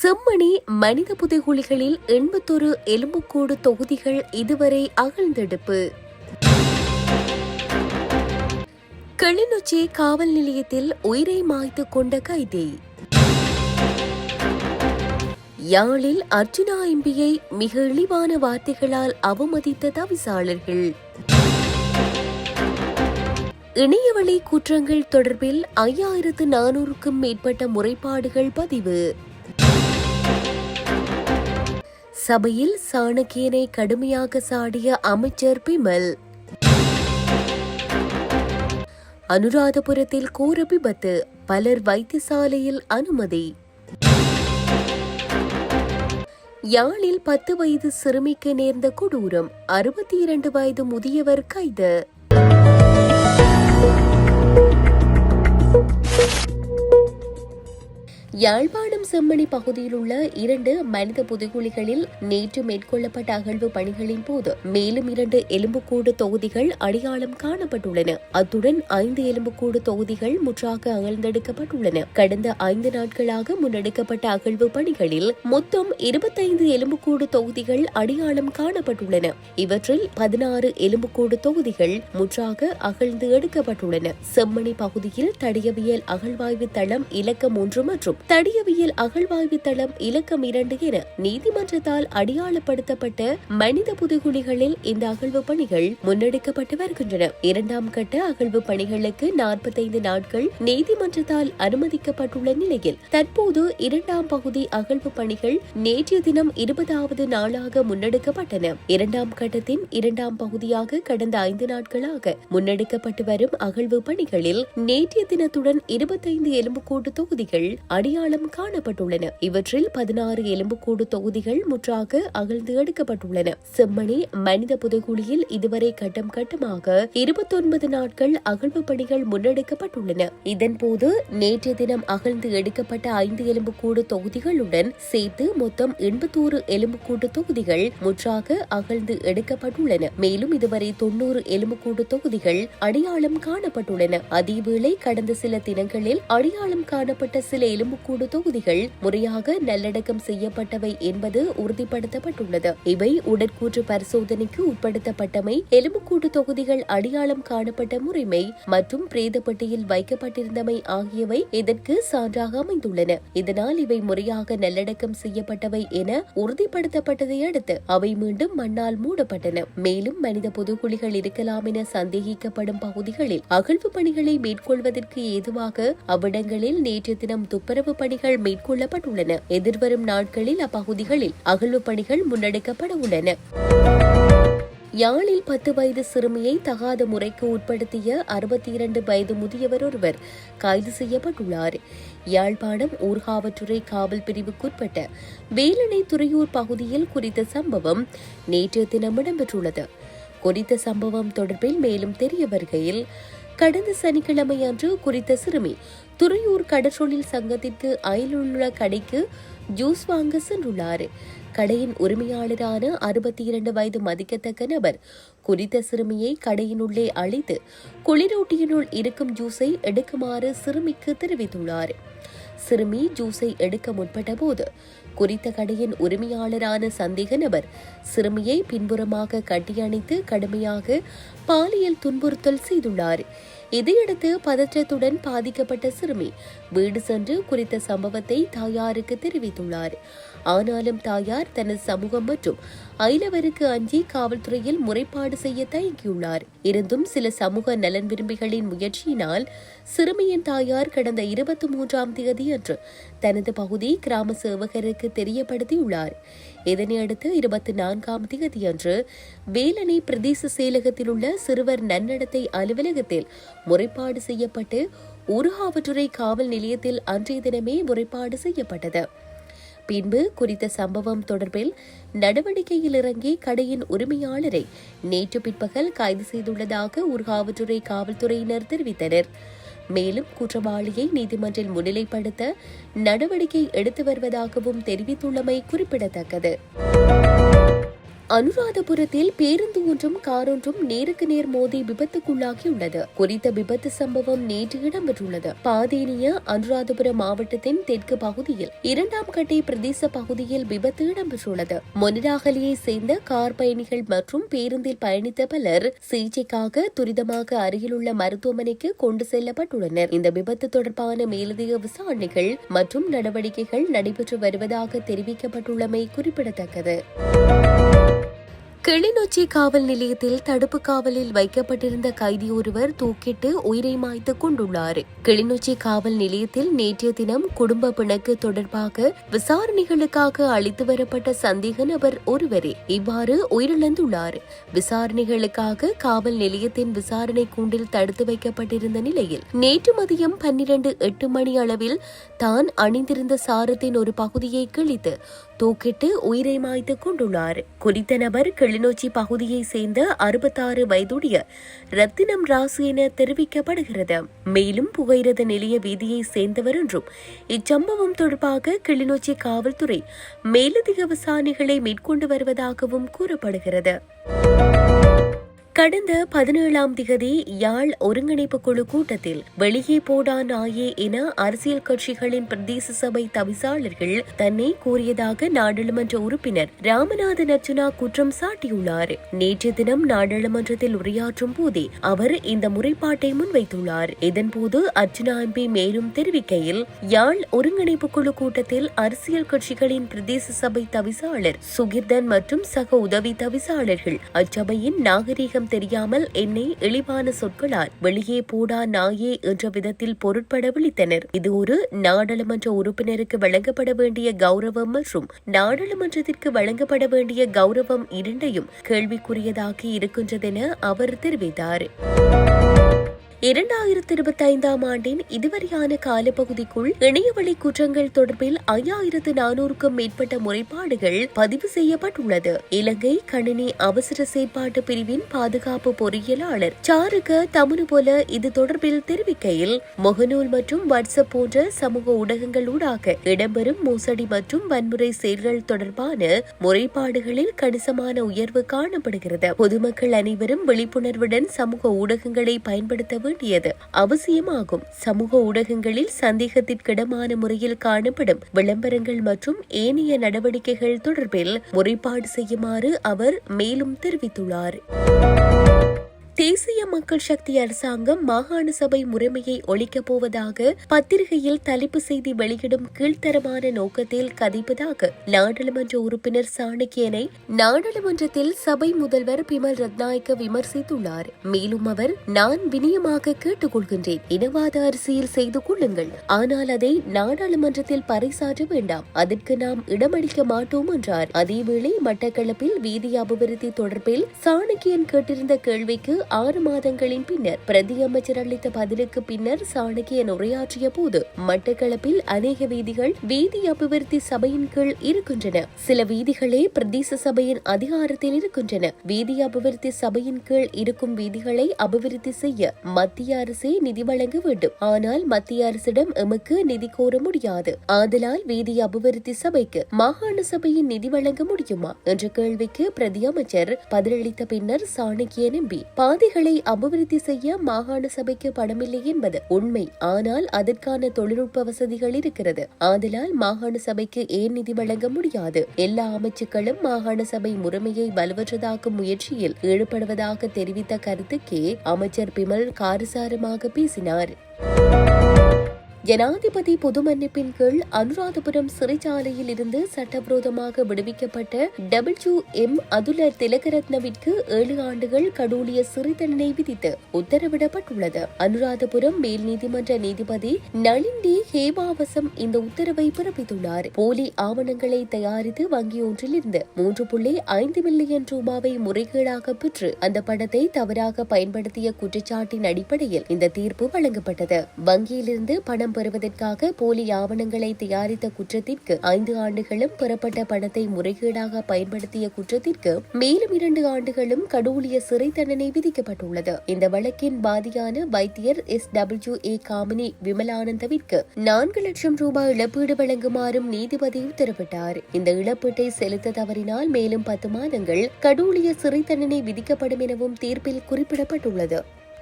செம்மணி மனித புதைகுழிகளில் எண்பத்தொரு எலும்புக்கூடு தொகுதிகள் இதுவரை அகழ்ந்தெடுப்பு. கிளிநொச்சி காவல் நிலையத்தில் உயிரை மாய்த்து கொண்ட கைதி. யாழில் அர்ஜுனா எம்பியை மிக இழிவான வார்த்தைகளால் அவமதித்த தவிசாளர்கள். இணையவழி குற்றங்கள் தொடர்பில் ஐயாயிரத்து நானூறுக்கும் மேற்பட்ட முறைப்பாடுகள் பதிவு. சபையில் சாணக்கியனை கடுமையாக சாடிய அமைச்சர் பிமல். அனுராதபுரத்தில் கோர விபத்து பலர் வைத்தியசாலையில் அனுமதி. யாழில் பத்து வயது சிறுமிக்கு நேர்ந்த கொடூரம் அறுபத்தி இரண்டு வயது முதியவர் கைது. யாழ்ப்பாணம் செம்மணி பகுதியில் உள்ள இரண்டு மனித புதுகுழிகளில் நேற்று மேற்கொள்ளப்பட்ட அகழ்வு பணிகளின் போது மேலும் இரண்டு எலும்புக்கூடு தொகுதிகள் அடையாளம் காணப்பட்டுள்ளன. அத்துடன் ஐந்து எலும்புக்கூடு தொகுதிகள் முற்றாக அகழ்ந்தெடுக்கப்பட்டுள்ளன. கடந்த ஐந்து நாட்களாக முன்னெடுக்கப்பட்ட அகழ்வு பணிகளில் மொத்தம் இருபத்தைந்து எலும்புக்கூடு தொகுதிகள் அடையாளம் காணப்பட்டுள்ளன. இவற்றில் பதினாறு எலும்புக்கூடு தொகுதிகள் முற்றாக அகழ்ந்து எடுக்கப்பட்டுள்ளன. செம்மணி பகுதியில் தடயவியல் அகழ்வாய்வு தளம் இலக்கம் ஒன்று மற்றும் தடியவியல் அகழ்வாய்வு தளம் இலக்கம் இரண்டு என நீதிமன்றத்தால் அடையாளப்படுத்தப்பட்ட மனித புதுகுழிகளில் இந்த அகழ்வு பணிகள் முன்னெடுக்கப்பட்டு வருகின்றன. இரண்டாம் கட்ட அகழ்வு பணிகளுக்கு நாற்பத்தைந்து நாட்கள் நீதிமன்றத்தால் அனுமதிக்கப்பட்டுள்ள நிலையில் தற்போது இரண்டாம் பகுதி அகழ்வு பணிகள் நேற்றைய தினம் இருபதாவது நாளாக முன்னெடுக்கப்பட்டன. இரண்டாம் கட்டத்தின் இரண்டாம் பகுதியாக கடந்த ஐந்து நாட்களாக முன்னெடுக்கப்பட்டு வரும் அகழ்வு பணிகளில் நேற்றைய தினத்துடன் இருபத்தைந்து எலும்புக்கூட்டு தொகுதிகள் அடையாளம் காணப்பட்டுள்ளன. இவற்றில் பதினாறு எலும்புக்கூடு தொகுதிகள் முற்றாக அகழ்ந்து எடுக்கப்பட்டுள்ளன. செம்மணி மனித புதைகுழியில் இதுவரை கட்டம் கட்டமாக இருபத்தொன்பது நாட்கள் அகழ்வு பணிகள் முன்னெடுக்கப்பட்டுள்ளன. இதன்போது நேற்றைய தினம் அகழ்ந்து எடுக்கப்பட்ட ஐந்து எலும்புக்கூடு தொகுதிகளுடன் சேர்த்து மொத்தம் எண்பத்தோரு எலும்புக்கூட்டு தொகுதிகள் முற்றாக அகழ்ந்து எடுக்கப்பட்டுள்ளன. மேலும் இதுவரை தொன்னூறு எலும்புக்கூடு தொகுதிகள் அடையாளம் காணப்பட்டுள்ளன. அதேவேளை கடந்த சில தினங்களில் அடையாளம் காணப்பட்ட சில எலும்புக்கூடு தொகுதிகள் முறையாக நல்லடக்கம் செய்யப்பட்டவை என்பது உறுதிப்படுத்தப்பட்டுள்ளது. இவை உடற்கூற்று பரிசோதனைக்கு உட்படுத்தப்பட்டமை எலும்புக்கூடு தொகுதிகள் அடையாளம் காணப்பட்ட முறைமை மற்றும் பிரேதப்பட்டியில் வைக்கப்பட்டிருந்தமை ஆகியவை இதற்கு சான்றாக அமைந்துள்ளன. இதனால் இவை முறையாக நல்லடக்கம் செய்யப்பட்டவை என உறுதிப்படுத்தப்பட்டதை அடுத்து அவை மீண்டும் மண்ணால் மூடப்பட்டன. மேலும் மனித பொதுக்குழிகள் இருக்கலாம் என சந்தேகிக்கப்படும் பகுதிகளில் அகழ்வு பணிகளை மேற்கொள்வதற்கு ஏதுவாக அவ்விடங்களில் நேற்று தினம் துப்புரவு பணிகள் மேற்கொள்ளப்பட்டுள்ளன. எதிர்வரும் நாட்களில் அப்பகுதிகளில் அகழ்வு பணிகள் முன்னெடுக்கப்பட உள்ளன. யாழில் பத்து வயது சிறுமியை தகாத முறைக்கு உட்படுத்திய அறுபத்தி இரண்டு வயது முதியவர் ஒருவர் கைது செய்யப்பட்டுள்ளார். யாழ்ப்பாணம் ஊர்காவற்றுறை காவல் பிரிவுக்குட்பட்ட வேலணை துறையூர் பகுதியில் குறித்த சம்பவம் நேற்று தினம் இடம்பெற்றுள்ளது. குறித்த சம்பவம் தொடர்பில் மேலும் தெரிய வருகையில் கடந்த சனிக்கிழமை அன்று குறித்த சிறுமி துறையூர் கடற்றொழில் சங்கத்திற்கு அயலுள்ள கடைக்கு ஜூஸ் வாங்க சென்றுள்ளார் கடையின் உரிமையாளரான அறுபத்தி இரண்டு வயது மதிக்கத்தக்க நபர் குறித்த சிறுமியை கடையினுள்ளே அழைத்து குளிரூட்டியினுள் இருக்கும் ஜூஸை எடுக்குமாறு சிறுமிக்கு தெரிவித்துள்ளார். சிறுமி ஜூஸை எடுக்க முற்பட்ட போது குறித்த கடையின் உரிமையாளரான சந்தேக நபர் சிறுமியை பின்புறமாக கட்டியணைத்து கடுமையாக பாலியல் துன்புறுத்தல் செய்துள்ளார். இதையடுத்து பதற்றத்துடன் பாதிக்கப்பட்ட சிறுமி வீடு சென்று குறித்த சம்பவத்தை தாயாருக்கு தெரிவித்துள்ளார். ஆனாலும் தாயார் தனது சமூகம் மற்றும் அயலவருக்கு அஞ்சி காவல்துறையில் முறைப்பாடு செய்ய தயங்கியுள்ளார். இருந்தும் சில சமூக நலன் விரும்பிகளின் முயற்சியினால் சிறுமியின் தாயார் கடந்த இருபத்தி மூன்றாம் தேதி அன்று தனது பகுதி கிராம சேவகருக்கு தெரியப்படுத்தியுள்ளார். இதனையடுத்து இருபத்தி நான்காம் தேதியன்று வேலணை பிரதேச செயலகத்தில் உள்ள சிறுவர் நன்னடத்தை அலுவலகத்தில் முறைப்பாடு செய்யப்பட்டு உருகாவற்றுறை காவல் நிலையத்தில் அன்றைய தினமே முறைப்பாடு செய்யப்பட்டது. பின்பு குறித்த சம்பவம் தொடர்பில் நடவடிக்கையில் இறங்கி கடையின் உரிமையாளரை நேற்று பிற்பகல் கைது செய்துள்ளதாக ஊர்காவல்துறை காவல்துறையினர் தெரிவித்தனர். மேலும் குற்றவாளியை நீதிமன்றில் முன்னிலைப்படுத்த நடவடிக்கை எடுத்து வருவதாகவும் தெரிவித்துள்ளமை குறிப்பிடத்தக்கது. அனுராதபுரத்தில் பேருந்து ஒன்றும் காரொன்றும் நேருக்கு நேர் மோதி விபத்துக்குள்ளாகியுள்ளது. குறித்த விபத்து சம்பவம் நேற்று இடம்பெற்றுள்ளது. பாதேனிய அனுராதபுரம் மாவட்டத்தின் தெற்கு பகுதியில் இரண்டாம் கட்டை பிரதேச பகுதியில் விபத்து இடம்பெற்றுள்ளது. மொனராகலியை சேர்ந்த கார் பயணிகள் மற்றும் பேருந்தில் பயணித்த பலர் சிகிச்சைக்காக துரிதமாக அருகிலுள்ள மருத்துவமனைக்கு கொண்டு செல்லப்பட்டுள்ளனர். இந்த விபத்து தொடர்பான மேலதிக விசாரணைகள் மற்றும் நடவடிக்கைகள் நடைபெற்று வருவதாக தெரிவிக்கப்பட்டுள்ளமை குறிப்பிடத்தக்கது. கிளிநொச்சி காவல் நிலையத்தில் தடுப்பு காவலில் வைக்கப்பட்டிருந்த கைதி ஒருவர் தூக்கிட்டு உயிரை மாய்த்து கொண்டுள்ளார். கிளிநொச்சி காவல் நிலையத்தில் நேற்றைய தினம் குடும்ப பிணக்கு தொடர்பாக விசாரணைகளுக்காக அளித்து வரப்பட்ட சந்தேக நபர் ஒருவரே. இவ்வாறு உயிரிழந்துள்ளார். விசாரணைகளுக்காக காவல் நிலையத்தின் விசாரணை கூண்டில் தடுத்து வைக்கப்பட்டிருந்த நிலையில் நேற்று மதியம் பன்னிரண்டு எட்டு மணி அளவில் தான் அணிந்திருந்த சாரத்தின் ஒரு பகுதியை கிழித்து தூக்கிட்டு உயிரை மாய்த்து கொண்டுள்ளார். குறித்த நபர் கிளிநொச்சி பகுதியை சேர்ந்த அறுபத்தாறு வயதுடைய ரத்தினம் ராசு என தெரிவிக்கப்படுகிறது. மேலும் புகையிரத நிலைய வீதியை சேர்ந்தவர் என்றும் இச்சம்பவம் தொடர்பாக கிளிநொச்சி காவல்துறை மேலதிக விசாரணைகளை மேற்கொண்டு வருவதாகவும் கூறப்படுகிறது. கடந்த பதினேழாம் திகதி யாழ் ஒருங்கிணைப்பு குழு கூட்டத்தில் வெளியே போடா நாயே என அரசியல் கட்சிகளின் பிரதேச சபை தவிசாளர்கள் தன்னை கூறியதாக நாடாளுமன்ற உறுப்பினர் ராமநாதன் அர்ஜுனா குற்றம் சாட்டியுள்ளார். நேற்று தினம் நாடாளுமன்றத்தில் உரையாற்றும் போதே அவர் இந்த முறைப்பாட்டை முன்வைத்துள்ளார். இதன்போது அர்ஜுனா எம்பி மேலும் தெரிவிக்கையில் யாழ் ஒருங்கிணைப்பு குழு கூட்டத்தில் அரசியல் கட்சிகளின் பிரதேச சபை தவிசாளர் சுகிர்தன் மற்றும் சக உதவி தவிசாளர்கள் அச்சபையின் நாகரீக அர்த்தம் தெரியாமல் என்னை இழிவான சொற்களால் வெளியே போடா நாயே என்ற விதத்தில் பொருட்பட விழித்தனர். இது ஒரு நாடாளுமன்ற உறுப்பினருக்கு வழங்கப்பட வேண்டிய கௌரவம் மற்றும் நாடாளுமன்றத்திற்கு வழங்கப்பட வேண்டிய கௌரவம் இரண்டையும் கேள்விக்குரியதாகி இருக்கின்றதென அவர் தெரிவித்தார். இரண்டாயிரத்தி இருபத்தி ஐந்தாம் ஆண்டின் இதுவரையான காலப்பகுதிக்குள் இணையவழி குற்றங்கள் தொடர்பில் ஐயாயிரத்து நானூறுக்கும் மேற்பட்ட முறைப்பாடுகள் பதிவு செய்யப்பட்டுள்ளது. இலங்கை கணினி அவசர செயற்பாட்டு பிரிவின் பாதுகாப்பு பொறியியலாளர் சாருக தமுனு போல இது தொடர்பில் தெரிவிக்கையில் முகநூல் மற்றும் வாட்ஸ்அப் போன்ற சமூக ஊடகங்கள் ஊடாக இடம்பெறும் மோசடி மற்றும் வன்முறை செயல்கள் தொடர்பான முறைப்பாடுகளில் கணிசமான உயர்வு காணப்படுகிறது. பொதுமக்கள் அனைவரும் விழிப்புணர்வுடன் சமூக ஊடகங்களை பயன்படுத்த வேண்டியது அவசியமாகும். சமூக ஊடகங்களில் சந்தேகத்திற்கிடமான முறையில் காணப்படும் விளம்பரங்கள் மற்றும் ஏனைய நடவடிக்கைகள் தொடர்பில் முறைப்பாடு செய்யுமாறு அவர் மேலும் தெரிவித்துள்ளார். தேசிய மக்கள் சக்தி அரசாங்கம் மாகாண சபை முறைமையை ஒழிக்கப் போவதாக பத்திரிகையில் தலைப்பு செய்தி வெளியிடும் கீழ்த்தரமான நோக்கத்தில் கதைப்பதாக நாடாளுமன்ற உறுப்பினர் சாணக்கியனை நாடாளுமன்றத்தில் சபை முதல்வர் பிமல் ரத்நாயக்க விமர்சித்துள்ளார். மேலும் அவர் நான் வினயமாக கேட்டுக்கொள்கின்றேன். இனவாத அரசியல் செய்து கொள்ளுங்கள். ஆனால் அதை நாடாளுமன்றத்தில் பறைசாற்ற வேண்டாம். அதற்கு நாம் இடமளிக்க மாட்டோம் என்றார். அதேவேளை மட்டக்களப்பில் வீதி அபிவிருத்தி தொடர்பில் சாணக்கியன் கேட்டிருந்த கேள்விக்கு ஆறு மாதங்களின் பின்னர் பிரதி அமைச்சர் அளித்த பதிலுக்கு பின்னர் சாணக்கியன் உரையாற்றிய போது மட்டக்களப்பில் அநேக வீதிகள் வீதி அபிவிருத்தி சபையின் கீழ் இருக்கின்றன. சில வீதிகளே பிரதேச சபையின் அதிகாரத்தில் இருக்கின்றன. வீதி அபிவிருத்தி சபையின் கீழ் இருக்கும் வீதிகளை அபிவிருத்தி செய்ய மத்திய அரசே நிதி வழங்க வேண்டும். ஆனால் மத்திய அரசிடம் எமக்கு நிதி கோர முடியாது. ஆதலால் வீதி அபிவிருத்தி சபைக்கு மாகாண சபையின் நிதி வழங்க முடியுமா? என்ற கேள்விக்கு பிரதி அமைச்சர் பதிலளித்த பின்னர் சாணக்கிய நம்பி பாதைகளை அபிவிருத்தி செய்ய மாகாண சபைக்கு பணமில்லை என்பது உண்மை. ஆனால் அதற்கான தொழில்நுட்ப வசதிகள் இருக்கிறது. ஆதலால் மாகாண சபைக்கு ஏன் நிதி வழங்க முடியாது? எல்லா அமைச்சுக்களும் மாகாண சபை முறைமையை வலுவற்றதாக்கும் முயற்சியில் ஈடுபடுவதாக தெரிவித்த கருத்துக்கே அமைச்சர் பிமல் காரசாரமாக பேசினார். ஜனாதிபதி பொது மன்னிப்பின் கீழ் அனுராதபுரம் சிறைச்சாலையில் இருந்து சட்டவிரோதமாக விடுவிக்கப்பட்ட டபிள்யூ எம் அதுல திலகரத்னவிற்கு ஏழு ஆண்டுகள் கடூழிய சிறை தண்டனை விதித்து உத்தரவிடப்பட்டுள்ளது. அனுராதபுரம் மேல் நீதிமன்ற நீதிபதி நளின் ஹேவாவசம் இந்த உத்தரவை பிறப்பித்துள்ளார். போலி ஆவணங்களை தயாரித்து வங்கி ஒன்றில் இருந்து மூன்று புள்ளி ஐந்து மில்லியன் ரூபாவை முறைகேடாக பெற்று அந்த படத்தை தவறாக பயன்படுத்திய குற்றச்சாட்டின் அடிப்படையில் இந்த தீர்ப்பு வழங்கப்பட்டது. வங்கியிலிருந்து பணம் பணம் பெறுவதற்காக போலி ஆவணங்களை தயாரித்த குற்றத்திற்கு ஐந்து ஆண்டுகளும் பெறப்பட்ட பணத்தை முறைகேடாக பயன்படுத்திய குற்றத்திற்கு மேலும் இரண்டு ஆண்டுகளும் கடூழிய சிறை தண்டனை விதிக்கப்பட்டுள்ளது. இந்த வழக்கின் பாதியான வைத்தியர் எஸ் டபிள்யூ ஏ காமினி விமலானந்தவிற்கு நான்கு லட்சம் ரூபாய் இழப்பீடு வழங்குமாறும் நீதிபதி உத்தரவிட்டார். இந்த இழப்பீட்டை செலுத்த தவறினால் மேலும் பத்து மாதங்கள் கடூழிய சிறை தண்டனை விதிக்கப்படும் எனவும் தீர்ப்பில் குறிப்பிடப்பட்டுள்ளது.